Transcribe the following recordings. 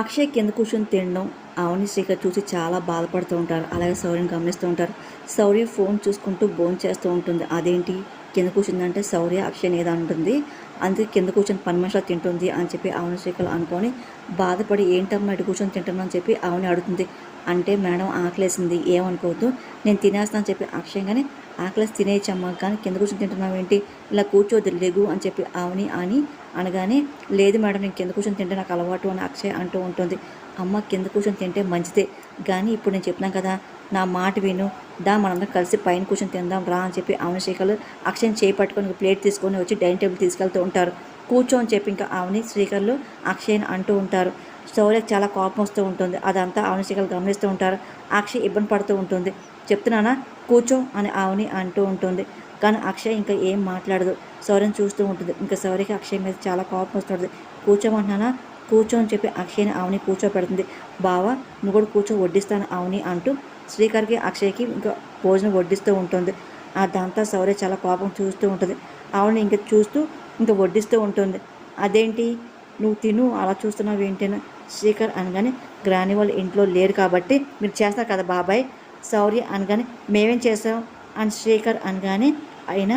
అక్షయ్ కింద కూర్చొని తినడం అవని శ్రీకర్ చూసి చాలా బాధపడుతూ ఉంటారు. అలాగే సౌర్యం గమనిస్తూ ఉంటారు. సౌర్య ఫోన్ చూసుకుంటూ భోన్ చేస్తూ ఉంటుంది. అదేంటి? కింద కూర్చుందంటే సౌర్య అక్షయ్ ఏదో అంటుంది. అందుకే కింద కూర్చొని పని మనుషులు తింటుంది అని చెప్పి అవని శ్రీకర్ అనుకొని బాధపడి ఏంటమ్మా ఇటు కూర్చొని తింటున్నా అని చెప్పి అవని అడుగుతుంది. అంటే మేడం ఆకలేసింది. ఏమనుకోవద్దు. నేను తినేస్తాను చెప్పి అక్షయం కానీ ఆకలేసి తినేయచ్చమ్మా. కానీ కింద కూర్చొని తింటున్నావు ఏంటి ఇలా కూర్చోదు లేగు అని చెప్పి అవని అని అనగానే లేదు మేడం నేను కింద కూర్చొని తింటే నాకు అలవాటు అని అక్షయ్ అంటూ ఉంటుంది. అమ్మ కింద కూర్చొని తింటే మంచిదే. కానీ ఇప్పుడు నేను చెప్తున్నాను కదా నా మాట విను. దా మనందరం కలిసి పైన కూర్చొని తిందాం రా అని చెప్పి ఆమె శ్రీకలు అక్షయం చేయి పట్టుకొని ప్లేట్ తీసుకొని వచ్చి డైనింగ్ టేబుల్ తీసుకెళ్తూ ఉంటారు. కూర్చో అని చెప్పి ఇంకా ఆమెని శ్రీకర్లు అక్షయ్ని అంటూ ఉంటారు. శౌర్యకి చాలా కోపం వస్తూ ఉంటుంది. అదంతా ఆమె శ్రీకలు గమనిస్తూ ఉంటారు. అక్షయ్ ఇబ్బంది పడుతూ ఉంటుంది. చెప్తున్నానా? కూర్చో అని ఆవుని అంటూ ఉంటుంది. కానీ అక్షయ్ ఇంకా ఏం మాట్లాడదు. సౌర్యం చూస్తూ ఉంటుంది. ఇంకా సౌర్యకి అక్షయ్ మీద చాలా కోపం వస్తుంటుంది కూర్చోమంటున్నానా? కూర్చో అని చెప్పి అక్షయ్ని అవని కూర్చోపెడుతుంది బావా నువ్వు కూడా కూర్చో వడ్డిస్తాను అవని అంటూ శ్రీకర్కి అక్షయ్కి ఇంకా భోజనం వడ్డిస్తూ ఉంటుంది. అదంతా సౌర్య చాలా కోపం చూస్తూ ఉంటుంది. ఆవుని ఇంకా చూస్తూ ఇంకా వడ్డిస్తూ ఉంటుంది. అదేంటి? నువ్వు తిను అలా చూస్తున్నావు ఏంటని శ్రీకర్ అనగానే గ్రాని వాళ్ళు ఇంట్లో లేరు కాబట్టి మీరు చేస్తారు కదా బాబాయ్? సౌర్య అనగానే మేమేం చేసాం అని శ్రీకర్ అనగానే అయినా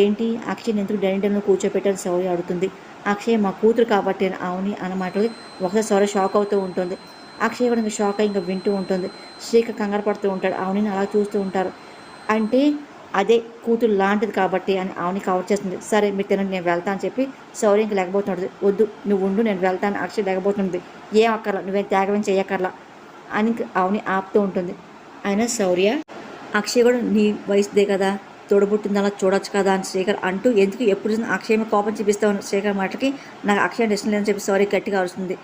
ఏంటి? అక్షయ్ ఎందుకు డైనింగ్ టేబుల్లో కూర్చోపెట్టాలని సౌరి అడుగుతుంది. అక్షయ్ మా కూతురు కాబట్టి అని అవుని అన్న ఒకసారి సౌర షాక్ అవుతూ ఉంటుంది. అక్షయ్ కూడా ఇంకా షాక్ అయి ఇంకా వింటూ ఉంటుంది. శ్రీకర్ కంగారు పడుతూ ఉంటాడు. అవుని అలా చూస్తూ ఉంటారు. అంటే అదే కూతురు లాంటిది కాబట్టి అని ఆవుని కవర్ చేస్తుంది. సరే మీరు తినండి నేను వెళ్తా అని చెప్పి సౌర్య ఇంక లేకపోతున్నాడు. వద్దు నువ్వు ఉండు నేను వెళ్తాను అక్షయ్ లేకపోతుంది. ఏం అక్కర్లా నువ్వేం త్యాగం చేయక్కర్లా అని ఆవుని ఆపుతూ ఉంటుంది. అయినా శౌర్య అక్షయ్ కూడా నీ వయసుదే కదా. తోడబుట్టింది అలా చూడొచ్చు కదా అని శేఖర్ అంటూ ఎందుకు ఎప్పుడు చూసిన అక్షయమే కోపం చూపిస్తావు శేఖర్ మాటకి నాకు అక్షయం ఇష్టం లేదని చెప్పి సారీ గట్టిగా అరుస్తుంది.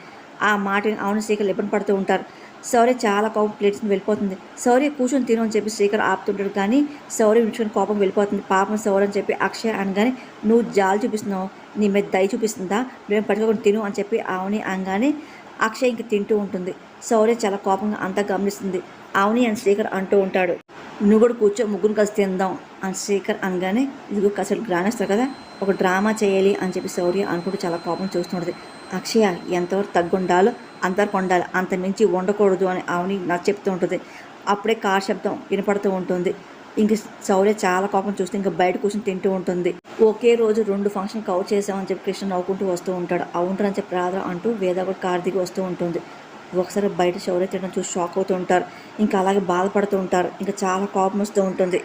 ఆ మాట అవును శేఖర్ ఇబ్బంది పడుతూ ఉంటారు. శౌర్య చాలా కోపం ప్లేట్స్ వెళ్ళిపోతుంది. శౌర్య కూర్చొని తిను అని చెప్పి శేఖర్ ఆపుతుంటాడు కానీ శౌర్య ఉంచుకొని కోపం వెళ్ళిపోతుంది. పాపం శౌర్య అని చెప్పి అక్షయ్ అనగానే నువ్వు జాలి చూపిస్తున్నావు. నీ మీద దయ చూపిస్తుందా? మేము పట్టుకోకుండా తిను అని చెప్పి ఆవుని అనగానే అక్షయ్ ఇంక తింటూ ఉంటుంది. శౌర్య చాలా కోపంగా అంతా గమనిస్తుంది. ఆవుని అని శ్రీకర్ అంటూ ఉంటాడు. నువ్వు కూడా కూర్చో ముగ్గురు కలిసి తిందాం. అండ్ శ్రీకర్ అనగానే ఇదిగో అసలు గ్రానేస్తారు కదా ఒక డ్రామా చేయాలి అని చెప్పి శౌర్య అనుకుంటూ చాలా కోపం చూస్తుంటుంది. అక్షయ ఎంతవరకు తగ్గుండాలో అంతవరకు ఉండాలి అంత మించి ఉండకూడదు అని ఆవిని నచ్చ చెప్తూ ఉంటుంది. అప్పుడే కార్ శబ్దం వినపడుతూ ఉంటుంది. ఇంక శౌర్య చాలా కోపం చూస్తే ఇంకా బయట కూర్చొని తింటూ ఉంటుంది. ఒకే రోజు రెండు ఫంక్షన్ కవర్ చేసామని చెప్పి కృష్ణ నవ్వుకుంటూ వస్తూ ఉంటాడు. అవుంటారని చెప్పి రాదా అంటూ వేద కూడా కార్ దిగి వస్తూ ఉంటుంది. ఒకసారి బయట శౌర్య తినడం చూసి షాక్ అవుతూ ఉంటారు. ఇంకా అలాగే బాధపడుతూ ఉంటారు. ఇంకా చాలా కోపం వస్తూ ఉంటుంది.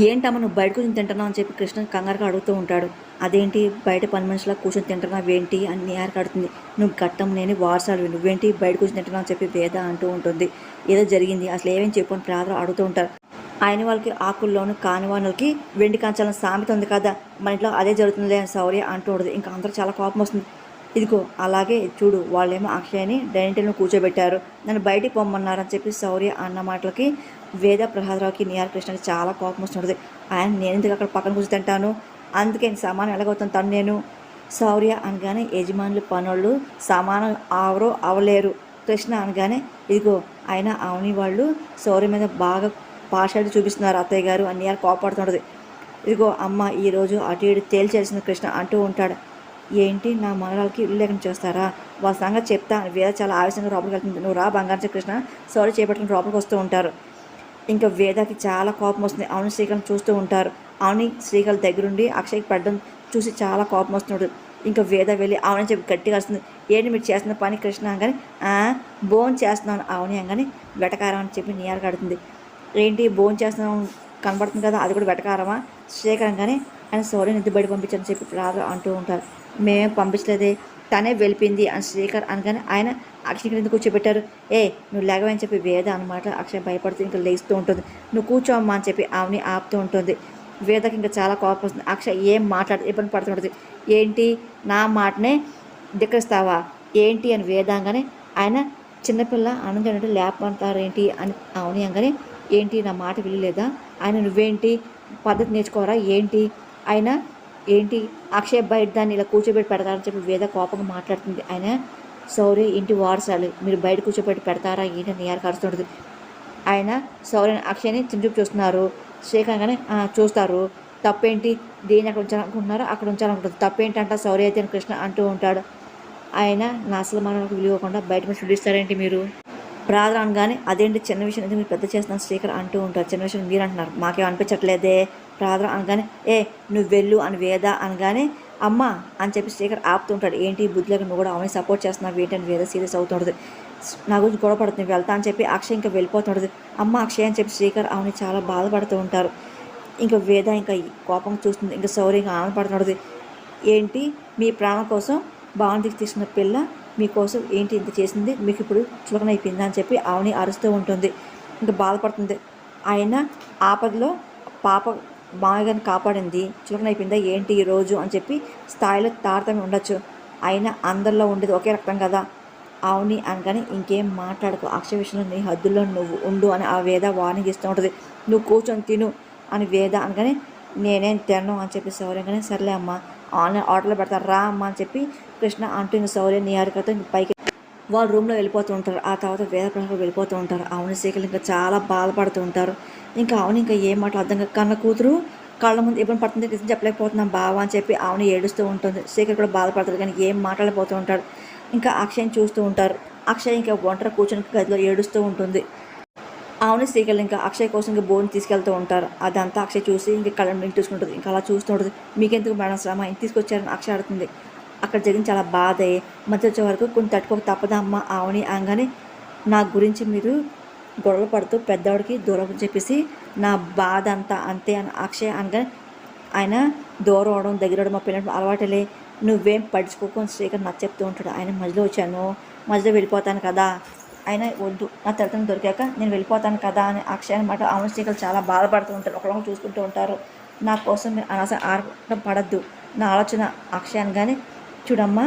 ఏంటమ్మ నువ్వు బయట కూర్చొని తింటున్నావు అని చెప్పి కృష్ణ కంగారుగా అడుగుతూ ఉంటాడు. అదేంటి బయట పని మనుషులా కూర్చొని తింటున్నావు? ఏంటి? అని నేరకు అడుగుతుంది. నువ్వు గట్టం లేని వారసాలు నువ్వేంటి బయట కూర్చొని తింటున్నావు అని చెప్పి వేద అంటూ ఉంటుంది. ఏదో జరిగింది. అసలు ఏమేమి చెప్పు అని ప్రార్థన అడుగుతూ ఉంటారు ఆయన వాళ్ళకి ఆకుల్లోను కాని వాళ్ళకి వెండి కంచాలను సామెత ఉంది కదా. మన ఇంట్లో అదే జరుగుతుందిలే అని సౌర్య అంటూ ఉంటుంది. ఇంకా అందరూ చాలా కోపం వస్తుంది. ఇదిగో అలాగే చూడు వాళ్ళేమో అక్షయని డైనింగ్ టేబుల్ కూర్చోబెట్టారు. నన్ను బయటికి పొమ్మన్నారని చెప్పి సౌర్య అన్న మాటలకి వేద ప్రసాదరావుకి నిఆర్ కృష్ణకి చాలా కోపం వస్తుంటుంది. ఆయన నేను ఎందుకు అక్కడ పక్కన కూర్చు తింటాను? అందుకే సమానం ఎలాగవుతాను తను నేను? శౌర్య అనగానే యజమానులు పనులు సమానం ఆవరు అవలేరు. కృష్ణ అనగానే ఇదిగో ఆయన అవని వాళ్ళు శౌర్య మీద బాగా పాషాడి చూపిస్తున్నారు అత్తయ్య గారు అని నిఆర్ కోపడుతుంటుంది. ఇదిగో అమ్మ ఈరోజు అటు ఇటు తేల్చేసిన కృష్ణ అంటూ ఉంటాడు. ఏంటి నా మనరాలకి ఇల్లు లేకుండా చేస్తారా? వాళ్ళ సంగతి చెప్తా వేద చాలా ఆవేశంగా లోపలికి వెళ్తుంది. నువ్వు రా బంగారం కృష్ణ. సౌర్య చేపట్టుకుని లోపలికి వస్తూ ఉంటారు. ఇంకా వేదకి చాలా కోపం వస్తుంది. అవును శ్రీకళ్ చూస్తూ ఉంటారు. అవుని శ్రీకళ్ దగ్గరుండి అక్షయ్కి పడ్డం చూసి చాలా కోపం వస్తున్నాడు. ఇంకా వేద వెళ్ళి అవని చెప్పి గట్టిగా వస్తుంది ఏంటి మీరు చేస్తున్న పని కృష్ణ అనగానే బోన్ చేస్తున్నాను అవని అనగానే వెటకారం అని చెప్పి నియార్ కడుతుంది ఏంటి బోన్ చేస్తున్నాం కనబడుతుంది కదా అది కూడా వెటకారమా? శేఖర్ కానీ ఆయన సౌర్య నిద్రబడి బయట పంపించని చెప్పి రాదు అంటూ ఉంటారు. మేము పంపించలేదే. తనే వెళ్ళిపోయింది అని శ్రీకర్ అనగానే ఆయన అక్షయ్ ఎందుకు కూర్చోబెట్టారు? ఏ నువ్వు లేగవని చెప్పి వేద అనమాట అక్షయ్ భయపడుతూ ఇంకా లేస్తూ ఉంటుంది. నువ్వు కూర్చోమ్మా అని చెప్పి ఆమెని ఆపుతూ ఉంటుంది. వేదకి ఇంకా చాలా కోపం వస్తుంది. అక్షయ్ ఏం మాట్లాడు ఇబ్బంది పడుతుంటుంది ఏంటి నా మాటనే దిక్కరిస్తావా ఏంటి అని వేదాంగానే ఆయన చిన్నపిల్ల ఆనందం లేపంటారేంటి అని అవుని అనగానే ఏంటి నా మాట వినలేదా? ఆయన నువ్వేంటి? పద్ధతి నేర్చుకోరా? ఏంటి? ఆయన ఏంటి? అక్షయ్ బయట దాన్ని ఇలా కూర్చోబెట్టి పెడతారని చెప్పి వేద కోపంగా మాట్లాడుతుంది. ఆయన సౌర్య ఇంటి వారసాలు మీరు బయట కూర్చోబెట్టి పెడతారా ఏంటి? నియార్ కరుస్తుంటుంది ఆయన సౌర్య అక్షయ్ని చిన్నచూపు చూస్తున్నారు. శ్రీకాంత్ చూస్తారు. తప్పేంటి? దేని అక్కడ ఉంచాలనుకుంటున్నారో అక్కడ ఉంచాలనుకుంటుంది. తప్పేంటంట సౌర్య అయితే కృష్ణ అంటూ ఉంటాడు. ఆయన నా అసలు మనకు విలువకుండా బయట మీద చూపిస్తారేంటి మీరు? ప్రార్థన అనగానే అదేంటి చిన్న విషయం అయితే మీరు పెద్ద చేస్తున్నాను శ్రీకర్ అంటూ ఉంటారు చిన్న విషయం మీరు అంటున్నారు. మాకేం అనిపించట్లేదే? ప్రార్థన అనగానే ఏ నువ్వు వెళ్ళు అని వేద అనగానే అమ్మ అని చెప్పి శ్రీకర్ ఆపుతుంటాడు ఏంటి బుద్ధిలోకి నువ్వు కూడా అవన్నీ సపోర్ట్ చేస్తున్నావు? ఏంటి అని వేద సీరియస్ అవుతుంటుంది నా గురించి గొడవ పడుతుంది వెళ్తా అని చెప్పి అక్షయ్ ఇంకా వెళ్ళిపోతుంటుంది అమ్మ అక్షయ్ అని చెప్పి శ్రీకర్ అవన్నీ చాలా బాధపడుతూ ఉంటారు. ఇంకా వేద ఇంకా కోపం చూస్తుంది. ఇంకా శౌర్య ఇంకా ఆనందపడుతుంటుంది ఏంటి? మీ ప్రాణం కోసం బాగుంది తీసుకున్న పిల్ల మీకోసం ఏంటి ఇంత చేసింది? మీకు ఇప్పుడు చులకన అయిపోయిందా? అని చెప్పి ఆమెని అరుస్తూ ఉంటుంది. ఇంకా బాధపడుతుంది. ఆయన ఆపదలో పాప మామయ్య కాపాడింది. చులకన అయిపోయిందా ఏంటి ఈ రోజు? అని చెప్పి స్థాయిలో తారతమ్యం ఉండొచ్చు. అయినా అందరిలో ఉండేది ఒకే రక్తం కదా? అవుని అనగానే ఇంకేం మాట్లాడకు. అక్ష విషయంలో నీ హద్దుల్లో నువ్వు ఉండు అని ఆ వేద వార్నింగ్ ఇస్తూ ఉంటుంది. నువ్వు కూర్చొని తిను అని వేద అనగానే నేనేం తినను అని చెప్పి సౌర్యంగానే సర్లే అమ్మ ఆన్లైన్ ఆర్డర్లో పెడతారు రా అమ్మ అని చెప్పి కృష్ణ అంటుంది. సౌర్య నీ అరికతో పైకి వాళ్ళు రూమ్లో వెళ్ళిపోతూ ఉంటారు. ఆ తర్వాత వేద ప్రకారం వెళ్ళిపోతూ ఉంటారు. అవుని శేఖర్ ఇంకా చాలా బాధపడుతూ ఉంటారు. ఇంకా అవును ఇంకా ఏం మాట అర్థం కన్న కూతురు కళ్ళ ముందు ఇబ్బంది పడుతుంది. నిజం చెప్పలేకపోతున్నాం బావా అని చెప్పి ఆవుని ఏడుస్తూ ఉంటుంది. శేఖర్ కూడా బాధపడతాడు కానీ ఏం మాట్లాడపోతూ ఉంటాడు. ఇంకా అక్షయ్ని చూస్తూ ఉంటారు. అక్షయ్ ఇంకా ఒంటరి కూర్చొని గదిలో ఏడుస్తూ ఉంటుంది. అవును శ్రీకల్ ఇంకా అక్షయ్ కోసం ఇంకా బోన్ తీసుకెళ్తూ ఉంటారు. అదంతా అక్షయ్ చూసి ఇంకా కళ్ళ ఇంటి చూసుకుంటుంది. ఇంకా అలా చూస్తూ ఉంటుంది. మీకెందుకు మేడం శ్రమ? ఇంటి తీసుకొచ్చారని అక్షయ్ అడుగుతుంది. అక్కడ జరిగింది చాలా బాధ. మధ్య వచ్చే వరకు కొన్ని తట్టుకోక తప్పదమ్మ ఆవని అనగానే నా గురించి మీరు గొడవలు పడుతూ పెద్దవాడికి దూరం చెప్పేసి నా బాధ అంతా అంతే అని అక్షయ్ అనగానే ఆయన దూరం అవడం దగ్గర అవడం మా పిల్లలు అలవాటులే. నువ్వేం పడుచుకోకొని శ్రీకర్ నాకు చెప్తూ ఉంటాడు. ఆయన మధ్యలో వచ్చాను. మధ్యలో వెళ్ళిపోతాను కదా. ఆయన వద్దు. నా తల్లిదండ్రులు దొరికాక నేను వెళ్ళిపోతాను కదా అని అక్షయ్ అనమాట ఆమె శ్రీకర్ చాలా బాధపడుతూ ఉంటారు. ఒకళ్ళొకరు చూసుకుంటూ ఉంటారు. నా కోసం మీరు అనవసరం ఆడటం పడద్దు. నా ఆలోచన అక్షయ్ అనగానే చూడమ్మా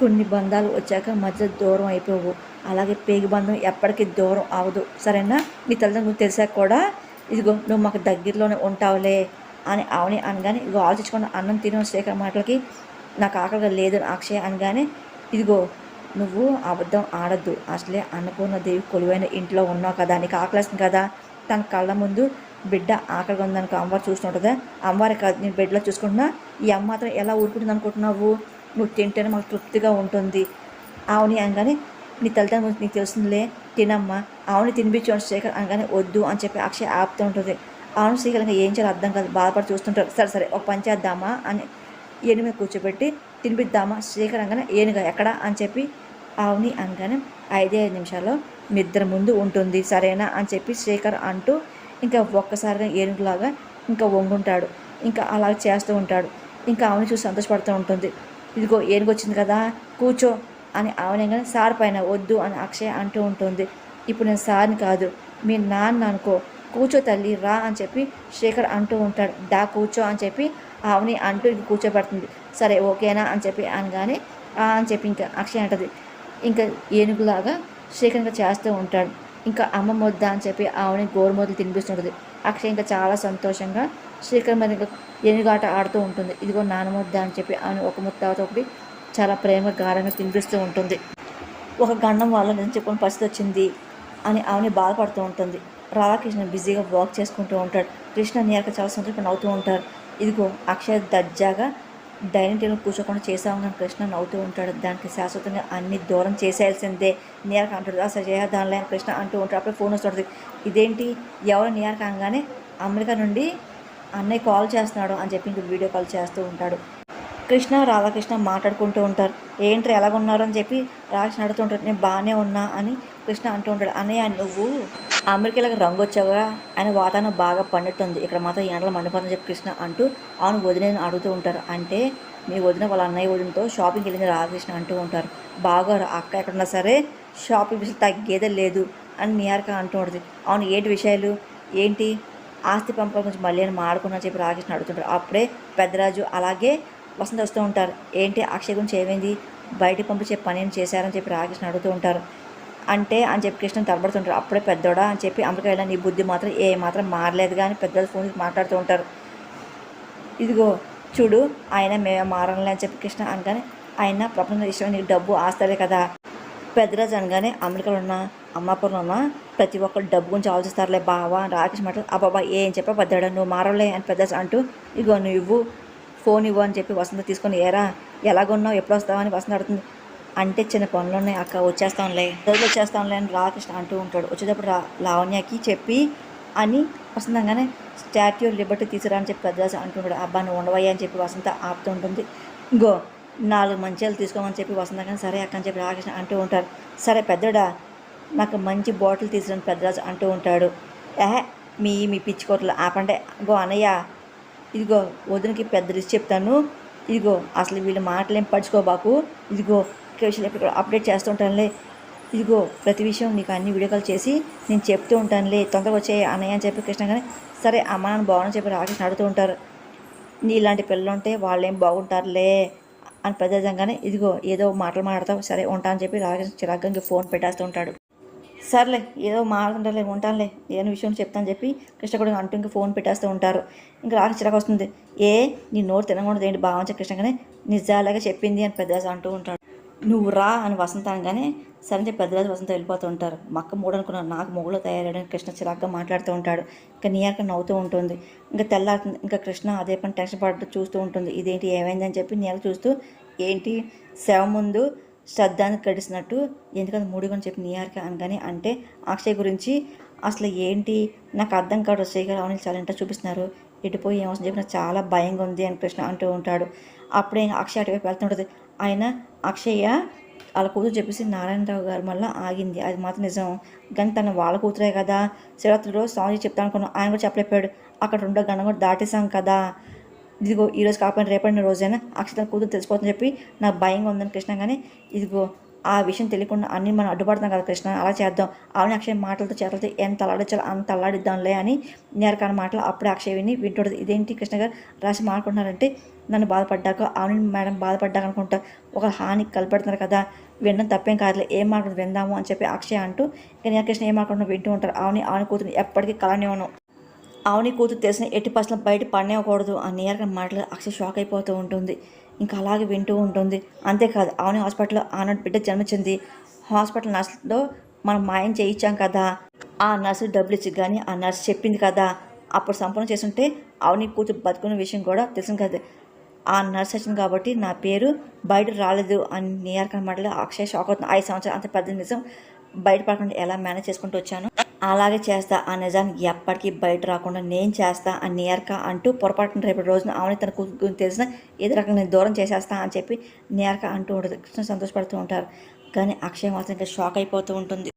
కొన్ని బంధాలు వచ్చాక మధ్య దూరం అయిపోవు. అలాగే పేగి బంధం ఎప్పటికీ దూరం అవదు సరేనా? నీ తల్లిదండ్రులు తెలిసాక కూడా? ఇదిగో నువ్వు మాకు దగ్గరలోనే ఉంటావులే అని అవని అనగానే ఇదిగో ఆలోచించుకున్న అన్నం తిన శేఖర్ మాటలకి నాకు ఆకలిగా లేదు అక్షయ అనగానే ఇదిగో నువ్వు అబద్ధం ఆడద్దు. అసలే అన్నపూర్ణ దేవి కొలువైన ఇంట్లో ఉన్నావు కదా నీకు ఆకలిస్తుంది కదా? తన కళ్ళ ముందు బిడ్డ ఆకలిగా ఉందనుకో అమ్మవారు చూస్తుంటుందా అమ్మవారి కాదు నేను బిడ్డలో చూసుకుంటున్నా. ఈ అమ్మ మాత్రం ఎలా ఊరుకుంటుంది అనుకుంటున్నావు నువ్వు తింటేనే మాకు తృప్తిగా ఉంటుంది. ఆవుని అనగానే నీ తల్లిదండ్రులు గురించి నీకు తెలుస్తుందిలే తినమ్మా. ఆవుని తినిపించు శేఖర్ అనగానే వద్దు అని చెప్పి అక్షయ్ ఆపుతూ ఉంటుంది. అవును శేఖర్ ఇంకా ఏం చేయాలో అర్థం కాదు బాధపడి చూస్తుంటారు. సరే సరే ఒక పని చేద్దామా అని ఏనుగు కూర్చోబెట్టి తినిపిద్దామా? శేఖర్ అనగానే ఏనుగా ఎక్కడ? అని చెప్పి ఆవుని అనగానే ఐదే ఐదు నిమిషాల్లో నిద్ర ముందు ఉంటుంది. సరేనా? అని చెప్పి శేఖర్ అంటూ ఇంకా ఒక్కసారిగా ఏనుగులాగా ఇంకా వంగుంటాడు. ఇంకా అలా చేస్తూ ఉంటాడు. ఇంకా ఆవుని చూసి సంతోషపడుతూ ఉంటుంది. ఇదిగో ఏనుగు వచ్చింది కదా కూర్చో అని ఆవనంగానే సార్ పైన వద్దు అని అక్షయ్ అంటూ ఉంటుంది. ఇప్పుడు నేను సార్ని కాదు మీ నాన్న అనుకో. కూర్చో తల్లి రా అని చెప్పి శేఖర్ అంటూ ఉంటాడు. దా కూర్చో అని చెప్పి ఆవుని అంటూ ఇంక కూర్చోబెడుతుంది. సరే ఓకేనా అని చెప్పి అనగానే "ఆ" అని చెప్పి ఇంకా అక్షయ్ అంటది. ఇంకా ఏనుగులాగా శేఖర్ ఇంకా చేస్తూ ఉంటాడు. ఇంకా అమ్మ వద్దా అని చెప్పి ఆవుని గోరుముద్దలు తినిపిస్తుంటుంది. అక్షయ్ ఇంకా చాలా సంతోషంగా శేఖర్ మీద ఎనుగాట ఆడుతూ ఉంటుంది. ఇదిగో నాన్న అని చెప్పి ఆమె ఒక ముత్తాత ఒకటి చాలా ప్రేమ గారంగా తినిపిస్తూ ఉంటుంది. ఒక గండం వల్ల నిజం చెప్పుకుని పరిస్థితి వచ్చింది అని ఆమె బాధపడుతూ ఉంటుంది. రాధాకృష్ణ బిజీగా వర్క్ చేసుకుంటూ ఉంటాడు. కృష్ణ నీరక చాలా సంతోషంగా నవ్వుతూ ఉంటారు. ఇదిగో అక్షయ్ దర్జాగా డైనింగ్ టేబుల్ కూర్చోకుండా చేసాము కానీ కృష్ణ నవ్వుతూ ఉంటాడు. దానికి శాశ్వతంగా అన్ని దూరం చేసేయాల్సిందే. నీరక అంటాడు అసలు చేద్దాంలే దానిలో కృష్ణ అంటూ ఉంటాడు. అప్పుడే ఫోన్ వస్తుంది ఇదేంటి? ఎవరు నీరక అనగానే అమెరికా నుండి అన్నయ్య కాల్ చేస్తున్నాడు అని చెప్పి ఇంక వీడియో కాల్ చేస్తూ ఉంటాడు. కృష్ణ రాధాకృష్ణ మాట్లాడుకుంటూ ఉంటారు. ఏంటి ఎలాగున్నారు అని చెప్పి రాధాకృష్ణ అడుగుతూ ఉంటాడు నేను బాగానే ఉన్నా అని కృష్ణ అంటూ ఉంటాడు. అన్నయ్య నువ్వు అమెరికాలకు రంగు వచ్చావుగా. ఆయన వాతావరణం బాగా పండుతుంది. ఇక్కడ మాత్రం ఎండలు మండిపోతుందని చెప్పి కృష్ణ అంటూ అవును వదిన అడుగుతూ ఉంటారు. అంటే మీ వదిన వాళ్ళ అన్నయ్య వదినతో షాపింగ్కి వెళ్ళింది రాధాకృష్ణ అంటూ ఉంటారు. బాగా అక్క ఎక్కడున్నా సరే షాపింగ్ విషయం తగ్గేదే లేదు అని నియార్క అంటూ ఉంటుంది. అవును ఏంటి విషయాలు? ఏంటి? ఆస్తి పంపల గురించి మళ్ళీ అని మాడుకున్నా చెప్పి రాకేష్ని అడుగుతుంటారు. అప్పుడే పెద్దరాజు అలాగే వసంత వస్తూ ఉంటారు. ఏంటి అక్షయ్ గురించి ఏమైంది? బయటికి పంపించే పని ఏం చేశారని చెప్పి రాకేష్ని అడుగుతూ ఉంటారు. అంటే అని చెప్పి కృష్ణ తడబడుతుంటారు. అప్పుడే పెద్దోడా అని చెప్పి అమెరికా వెళ్ళిన నీ బుద్ధి మాత్రం ఏ మాత్రం మారలేదు కానీ పెద్దలు ఫోన్ మాట్లాడుతూ ఉంటారు. ఇదిగో చూడు ఆయన మేము మారాలి అని చెప్పి కృష్ణ అనగానే ఆయన ప్రపంచం ఇష్టం నీకు డబ్బు ఆస్తలే కదా. పెద్దరాజు అనగానే అమెరికాలో ఉన్న అమ్మాపురంలో ఉన్న ప్రతి ఒక్కరు డబ్బు గురించి ఆలోచిస్తారులే బావా రాకేష్ మాట అబ్బాబా ఏం చెప్పా పెద్దాడా నువ్వు మారలే అని పెద్ద అంటూ ఇగో నువ్వు ఇవ్వు ఫోన్ ఇవ్వు అని చెప్పి వసంత తీసుకొని ఏరా ఎలాగున్నావు ఎప్పుడు వస్తావు అని వసంత అడుగుతుంది. అంటే చిన్న పనులు ఉన్నాయి అక్క వచ్చేస్తాంలే రోజు వచ్చేస్తాంలే అని రాకృష్ణ అంటూ ఉంటాడు. వచ్చేటప్పుడు రా లావణ్యకి చెప్పి అని వస్తుందంగానే స్టాట్యూ లిబర్టీ తీసుకురా అని చెప్పి పెద్దదాస అంటుంటాడు అబ్బా నువ్వు ఉండవయ్యా అని చెప్పి వసంత ఆపుతూ ఉంటుంది. ఇంకో నాలుగు మంచాలు తీసుకోమని చెప్పి వసంతగానే సరే అక్క అని చెప్పి రాకృష్ణ అంటూ ఉంటారు సరే పెద్దడా నాకు మంచి బాటిల్ తీసుకుని పెద్దరాజు అంటూ ఉంటాడు. ఏహే మీ మీ పిచ్చి కోటలు ఆపంటే గో అన్నయ్య ఇదిగో వదినకి పెద్ద రిస్క్ చెప్తాను. ఇదిగో అసలు వీళ్ళ మాటలేం పడుచుకోబాకు ఇదిగో విషయాలు ఎప్పుడు అప్డేట్ చేస్తూ ఉంటానులే. ఇదిగో ప్రతి విషయం నీకు అన్ని వీడియో కాల్ చేసి నేను చెప్తూ ఉంటానులే. తొందరగా వచ్చే అన్నయ్య అని చెప్పి కృష్ణ కానీ సరే అమ్మ నాన్న బాగుందని చెప్పి రాకేష్ అడుగుతూ ఉంటారు. నీ ఇలాంటి పిల్లలు ఉంటే వాళ్ళు ఏం బాగుంటారులే అని పెద్దజంగానే ఇదిగో ఏదో మాటలు మాట్లాడతావు. సరే ఉంటా అని చెప్పి రాకేష్ చిరాగ్గా ఫోన్ పెట్టేస్తూ ఉంటాడు. సర్లే ఏదో మాట్లాడలే ఉంటానులే ఏదైనా విషయం చెప్తాను చెప్పి కృష్ణ కూడా అంటూ ఇంకా ఫోన్ పెట్టేస్తూ ఉంటారు. ఇంకా రాక చిరాకు వస్తుంది. ఏ నీ నోరు తినకూడదు ఏంటి బాగా కృష్ణ కానీ నిజాలాగా చెప్పింది అని పెద్దరాజు అంటూ ఉంటాడు. నువ్వు రా అని వసంత అనగానే సరే చెప్పి పెద్దరాజు వసంత వెళ్ళిపోతూ ఉంటారు. మక్క మూడు అనుకున్నాను నాకు మొగులో తయారయ్యాడని కృష్ణ చిరాగ్గా మాట్లాడుతూ ఉంటాడు. ఇంకా నీయాక నవ్వుతూ ఉంటుంది. ఇంకా తెల్లారుతుంది. ఇంకా కృష్ణ అదే పని టెన్షన్ పడుతూ చూస్తూ ఉంటుంది. ఇదేంటి ఏమైందని చెప్పి నీయాక చూస్తూ ఏంటి శవ ముందు శ్రద్ధాన్ని కడిసినట్టు ఎందుకంటే మూడుగని చెప్పి నీయార్కి అనగానే అంటే అక్షయ్ గురించి అసలు ఏంటి? నాకు అర్థం కాదు శ్రీగారు అవన్నీ చాలా ఇంటర్ చూపిస్తున్నారు. ఎటుపోయి ఏమవుతుంది చెప్పి నాకు చాలా భయంగా ఉంది అని కృష్ణ అంటూ ఉంటాడు. అప్పుడే అక్షయ్ అటువైపు వెళ్తుంటుంది. ఆయన అక్షయ్య వాళ్ళ కూతురు చెప్పేసి నారాయణరావు గారు మళ్ళీ ఆగింది. అది మాత్రం నిజం. కానీ తన వాళ్ళ కూతురే కదా. శివరాత్రిలో స్వామి చెప్తాను అనుకున్నాను ఆయన కూడా చెప్పలేపాడు అక్కడ రెండో గణం కూడా దాటేసాం కదా. ఇదిగో ఈరోజు కాకపోయినా రేపటిన రోజైనా అక్షత కూతురు తెలిసిపోతుందని చెప్పి నాకు భయంగా ఉందని కృష్ణ కానీ ఇదిగో ఆ విషయం తెలియకుండా అన్ని మనం అడ్డుపడుతున్నాం కదా కృష్ణ అలా చేద్దాం. అవును అక్షయ్ మాటలతో చేతలతో ఎంత అల్లాడించాలో అంత అల్లాడిద్దాంలే అని నేరకాల మాటలు అప్పుడే అక్షయ్ విని వింటుంటుంది ఇదేంటి కృష్ణ గారు? రాసి మాట్లాడుకుంటున్నారంటే నన్ను బాధపడ్డాక అవును మేడం బాధపడ్డాక అనుకుంటా ఒక హాని కలపెడుతున్నారు కదా వినడం తప్పేం కాదులే ఏం మాట్లాడు విందాము అని చెప్పి అక్షయ్ అంటూ ఇక నేను కృష్ణ ఏం మాట్లాడుతున్నా వింటూ ఉంటారు. ఆవిని అవుని కూతురు ఎప్పటికీ కలనివ్వను అవని కూతురు తెలిసిన ఎట్టి పసలు బయట పడనివ్వకూడదు ఆ నియర్గా మాటలు అక్ష షాక్ అయిపోతూ ఉంటుంది. ఇంకా అలాగే వింటూ ఉంటుంది. అంతేకాదు అవని హాస్పిటల్లో ఆనాడు బిడ్డ జన్మించింది. హాస్పిటల్ నర్సులో మనం మాయం చేయించాం కదా. ఆ నర్సు డబ్బులు ఇచ్చి కానీ ఆ నర్సు చెప్పింది కదా. అప్పుడు సంపూర్ణ చేస్తుంటే అవని కూతురు బతుకున్న విషయం కూడా తెలిసింది కదా. ఆ నర్స్ వచ్చింది కాబట్టి నా పేరు బయట రాలేదు అని నియర్గా మాటలు అక్షయ్ షాక్ అవుతుంది. ఐదు సంవత్సరాలు అంత పెద్ద నిజం బయట పడకుండా ఎలా మేనేజ్ చేసుకుంటూ వచ్చాను? అలాగే చేస్తా ఆ నిజానికి ఎప్పటికీ బయట రాకుండా నేను చేస్తా అని నియర్క అంటూ పొరపాటున రేపటి రోజున ఆమె తన కూతురు గురించి తెలిసిన ఏదో రకంగా నేను దూరం చేసేస్తా అని చెప్పి నేర్క అంటూ ఉంటుంది కృష్ణ సంతోషపడుతూ ఉంటారు. కానీ అక్షయ్ మాత్రం ఇంకా షాక్ అయిపోతూ ఉంటుంది.